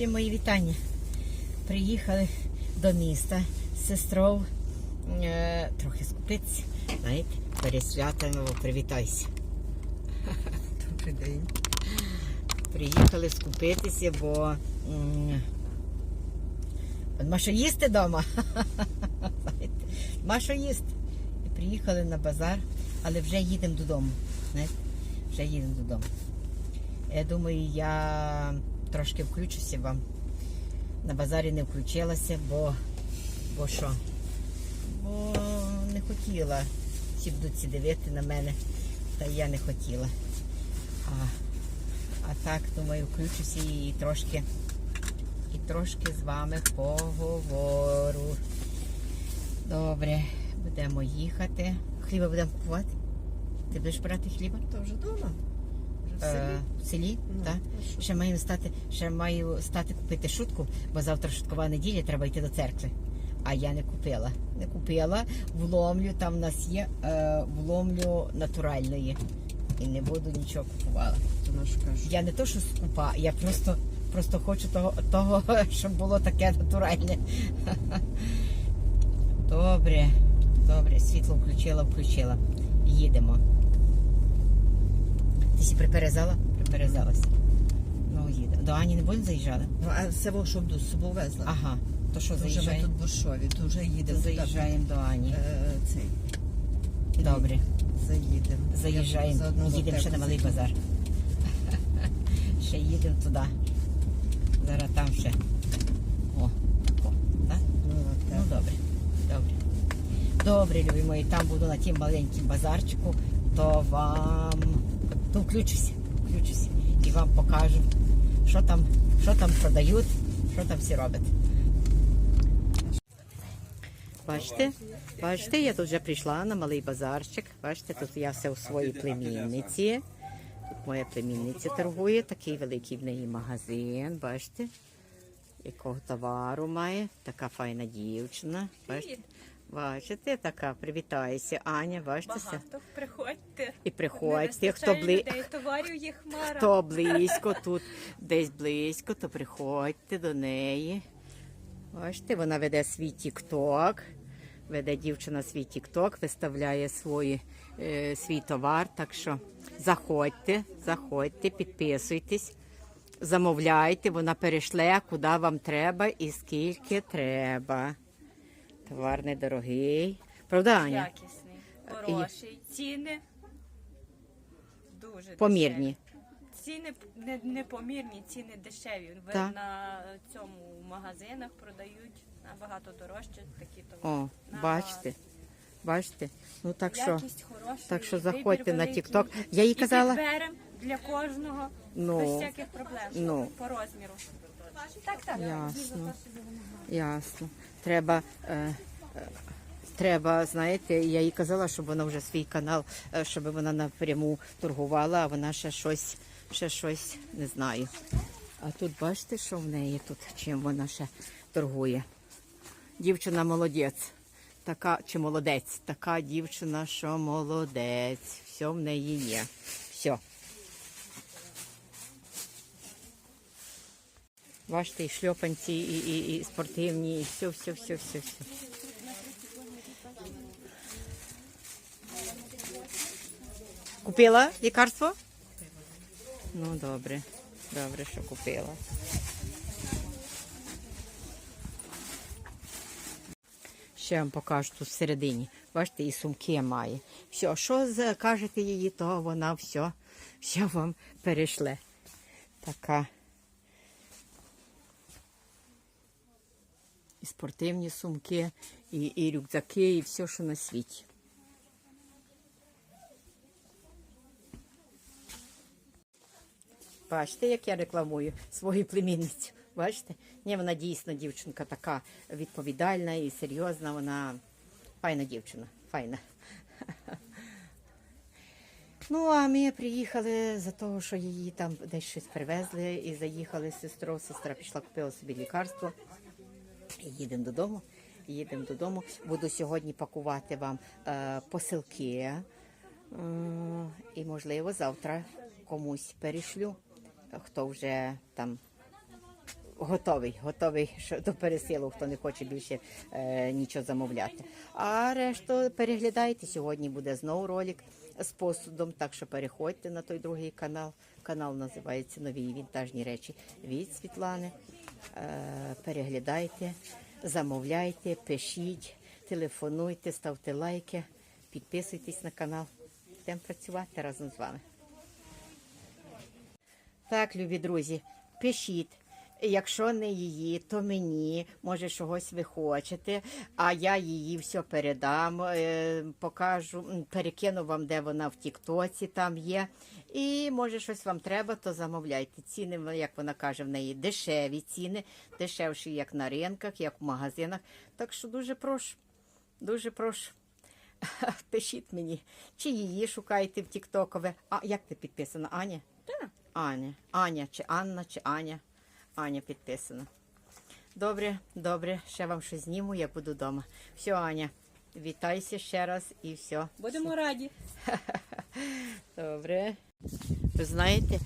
Всі мої вітання. Приїхали до міста з сестрою е, трохи скупитися. Знаєте, перед святами привітайся. Добрий день. Приїхали скупитися, бо м, нема що їсти вдома. Нема що їсти. І приїхали на базар, але вже їдемо додому. Знаєте, вже їдемо додому. Я думаю, я трошки включуся вам. На базарі не включилася, бо, бо що? Бо не хотіла. Всі будуть дивити на мене, та я не хотіла. А, а так, думаю, включуся і трошки, і трошки з вами поговорю. Добре, будемо їхати. Хліба будемо купувати. Ти будеш брати хліба? То вже вдома. В Е, селі. в селі, Ну, так. Ще маю стати, ще маю стати купити шутку, бо завтра шуткова неділя, треба йти до церкви. А я не купила. Не купила. Вломлю, там в нас є е, вломлю натуральної. І не буду нічого купувала. Я не то, що скупа, я просто, просто хочу того, того, щоб було таке натуральне. Добре, добре, світло включила, включила. Їдемо. Ти сі приперезала? Приперезалась. Ну, їдемо. До Ані не будемо заїжджати? Ну, а все, во, щоб до собою везла. Ага. То що вже ми заїжджаємо? тут в Боршові, то вже їдемо. туди. заїжджаємо до Ані. Е, цей. Добре. Заїдемо. Я Заїжджаємо. заодно в Їдемо ще на малий базар. Ще їдемо туди. Зараз там ще. О, о, так? Ну, Ну добре, добре. Добре, любі мої, там буду на тім маленьким базарчику, то вам то включуся, включуся і вам покажу, що там, що там продають, що там всі роблять. Бачите, бачите, я тут вже прийшла на малий базарчик. Бачите, тут я все у своїй племінниці. Тут моя племінниця торгує, такий великий в неї магазин. Бачите, якого товару має. Така файна дівчина. Бачите, бачите, така, привітаюся. Аня, бачите. Багато приходьте. І приходьте, хто, бли... людей, товарів є хмара. хто близько тут, десь близько, то приходьте до неї. Бачите, вона веде свій тік-ток. Веде дівчина свій тік-ток, виставляє свої, е, свій товар. Так що заходьте, заходьте, підписуйтесь, замовляйте, вона перейшле, куди вам треба і скільки треба. Товар недорогий. Правда, Аня? Якісний, хороший. Ціни дуже Помірні. дешеві. Ціни не, не помірні, ціни дешеві. Ви Так. на цьому магазинах продають набагато дорожче такі товари. О, бачите? Бачите? Ну так що. Якість хороша. Так що і заходьте на великий. TikTok. Я їй І казала- підберем для кожного Ну, без всяких проблем. ну. По розміру. Так, так. Ясно. Ясно. Треба. Е, е, Треба, знаєте, я їй казала, щоб вона вже свій канал, е, щоб вона напряму торгувала, а вона ще щось, ще щось не знаю. А тут бачите, що в неї тут, чим вона ще торгує. Дівчина молодець. Така чи молодець, така дівчина, що молодець. Все в неї є. Все. Бачите, і шльопанці, і, і, і спортивні, і все, все, все, все, все. Купила лікарство? Ну, добре. Добре, що купила. Ще вам покажу тут всередині. Бачите, і сумки має. Все, що закажете її, то вона все, все вам перейшле. Така. І спортивні сумки, і, і рюкзаки, і все, що на світі. Бачите, як я рекламую свою племінницю. Бачите? Ні, вона дійсно дівчинка така відповідальна і серйозна. Вона файна дівчина. Файна. Ну, а ми приїхали за того, що її там десь щось привезли і заїхали з сестрою. Сестра пішла, купила собі лікарство. Їдемо додому. Їдемо додому. Буду сьогодні пакувати вам е, посилки. Е, і, можливо, завтра комусь перешлю, хто вже там готовий, готовий до пересилу, хто не хоче більше е, нічого замовляти. А решту переглядайте. Сьогодні буде знову ролик з посудом, так що переходьте на той другий канал. Канал називається Нові вінтажні речі від Світлани. Е, переглядайте, замовляйте, пишіть, телефонуйте, ставте лайки, підписуйтесь на канал. Будемо працювати разом з вами. Так, любі друзі, пишіть. Якщо не її, то мені, може, чогось ви хочете, а я її все передам, е, покажу, перекину вам, де вона в Тіктоці там є. І може щось вам треба, то замовляйте. Ціни, як вона каже, в неї дешеві ціни, дешевші, як на ринках, як в магазинах. Так що дуже прошу, дуже прошу. Пишіть мені, чи її шукаєте в Тіктокове. А як ти підписана? Аня? Так. Аня. Аня, чи Анна, чи Аня. Аня підписана. Добре, добре. Ще вам щось зніму, я буду вдома. Все, Аня, вітайся ще раз і все. Будемо раді. Добре. Ви знаєте,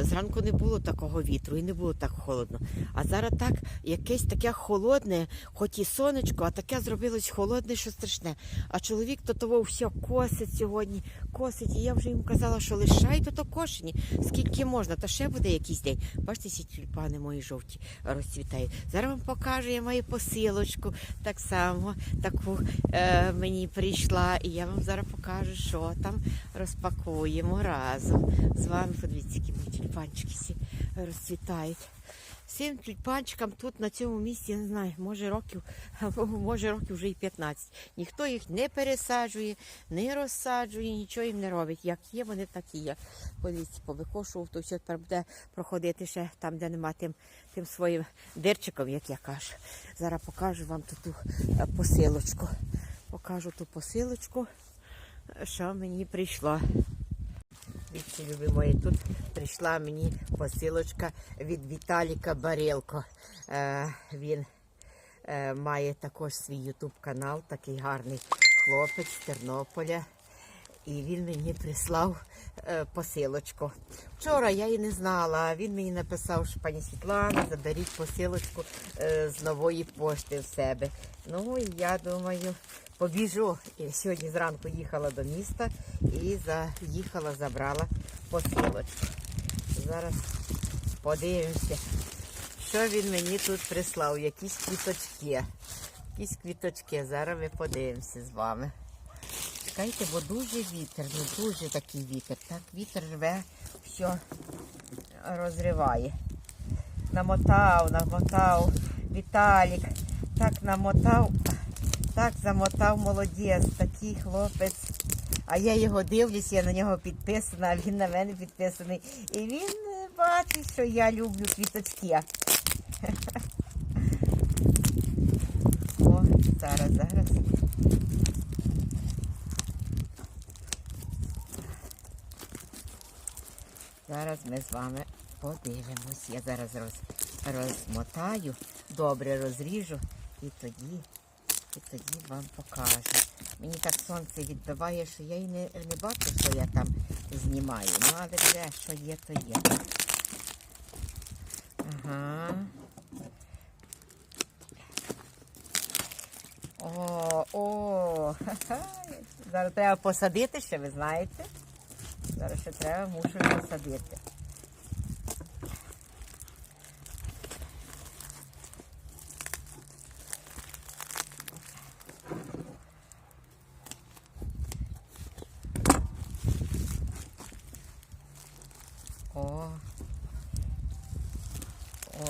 зранку не було такого вітру і не було так холодно. А зараз так якесь таке холодне, хоч і сонечко, а таке зробилось холодне, що страшне. А чоловік то того все косить сьогодні, косить. І я вже йому казала, що лишайте то кошені, скільки можна, та ще буде якийсь день. Бачите, ці тюльпани мої жовті розцвітають. Зараз вам покажу, я маю посилочку так само, таку е, мені прийшла, і я вам зараз покажу, що там розпакуємо разом з вами. Подивіться, які мої тюльпанчики всі розцвітають. Всім тюльпанчикам тут на цьому місці, я не знаю, може років, може років вже і 15. Ніхто їх не пересаджує, не розсаджує, нічого їм не робить. Як є, вони так і є. Подивіться, повикошував, то все тепер буде проходити ще там, де нема тим, тим своїм дирчиком, як я кажу. Зараз покажу вам ту, ту е, посилочку. Покажу ту посилочку, що мені прийшло. Вічі, любі мої, тут прийшла мені посилочка від Віталіка Барелко. Е, він е, має також свій ютуб канал, такий гарний хлопець з Тернополя. І він мені прислав е, посилочку. Вчора я її не знала, він мені написав, що пані Світлана, заберіть посилочку е, з нової пошти в себе. Ну і я думаю, побіжу. І сьогодні зранку їхала до міста і заїхала, забрала посилочку. Зараз подивимося, що він мені тут прислав. Якісь квіточки. Якісь квіточки. Зараз ми подивимося з вами. Чекайте, бо дуже вітер, ну дуже такий вітер. Так, вітер рве, все розриває. Намотав, намотав. Віталік. Так намотав, так замотав молодець, такий хлопець. А я його дивлюсь, я на нього підписана, а він на мене підписаний. І він е, бачить, що я люблю квіточки. О, зараз, зараз. Зараз ми з вами подивимось. Я зараз роз, розмотаю, добре розріжу і тоді, і тоді вам покажу. Мені так сонце відбиває, що я й не, не бачу, що я там знімаю. Ну, але вже що є, то є. Ага. О, о, ха-ха. Зараз треба посадити ще, ви знаєте. Зараз ще треба, мушу посадити.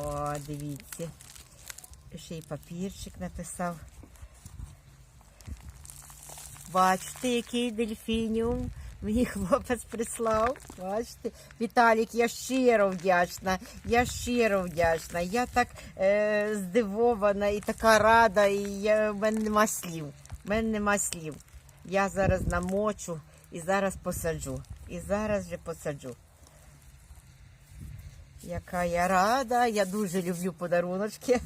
О, дивіться. Ще й папірчик написав. Бачите, який дельфініум мені хлопець прислав. Бачите, Віталік, я щиро вдячна. Я щиро вдячна. Я так е, здивована і така рада, і я, в мене нема слів. В мене нема слів. Я зараз намочу і зараз посаджу. І зараз же посаджу. Яка я рада, я дуже люблю подаруночки.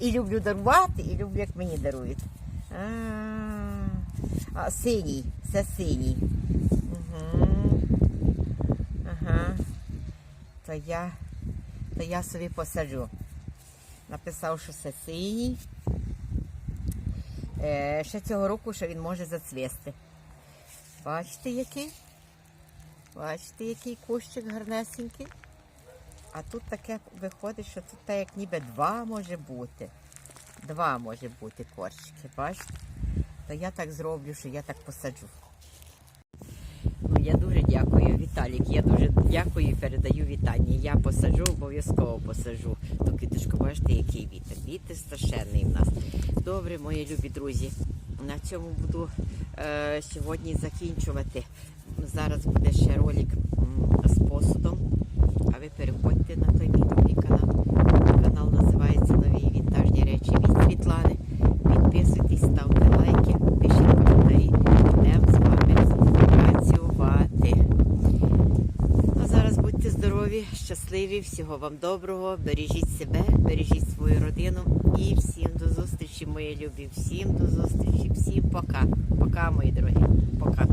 І люблю дарувати, і люблю, як мені дарують. А, синій, це синій. То я, то я собі посаджу. Написав, що це синій. Е, ще цього року, що він може зацвісти. Бачите, який? Бачите, який кущик гарнесенький? А тут таке виходить, що тут так як ніби два може бути. Два може бути корчики, бачите? То я так зроблю, що я так посаджу. Ну, я дуже дякую, Віталік. Я дуже дякую і передаю вітання. Я посаджу, обов'язково посаджу. Ту квіточку, бачите, який вітер. Вітер страшенний в нас. Добре, мої любі друзі. На цьому буду е, сьогодні закінчувати. Зараз буде ще ролик з посудом. Ви переходьте на той мій канал. Канал називається Нові вінтажні речі від Світлани. Підписуйтесь, ставте лайки, пишіть коментарі. Будемо з вами працювати. А зараз будьте здорові, щасливі, всього вам доброго. Бережіть себе, бережіть свою родину і всім до зустрічі, мої любі. Всім до зустрічі, всім пока. Пока, мої дорогі. Пока.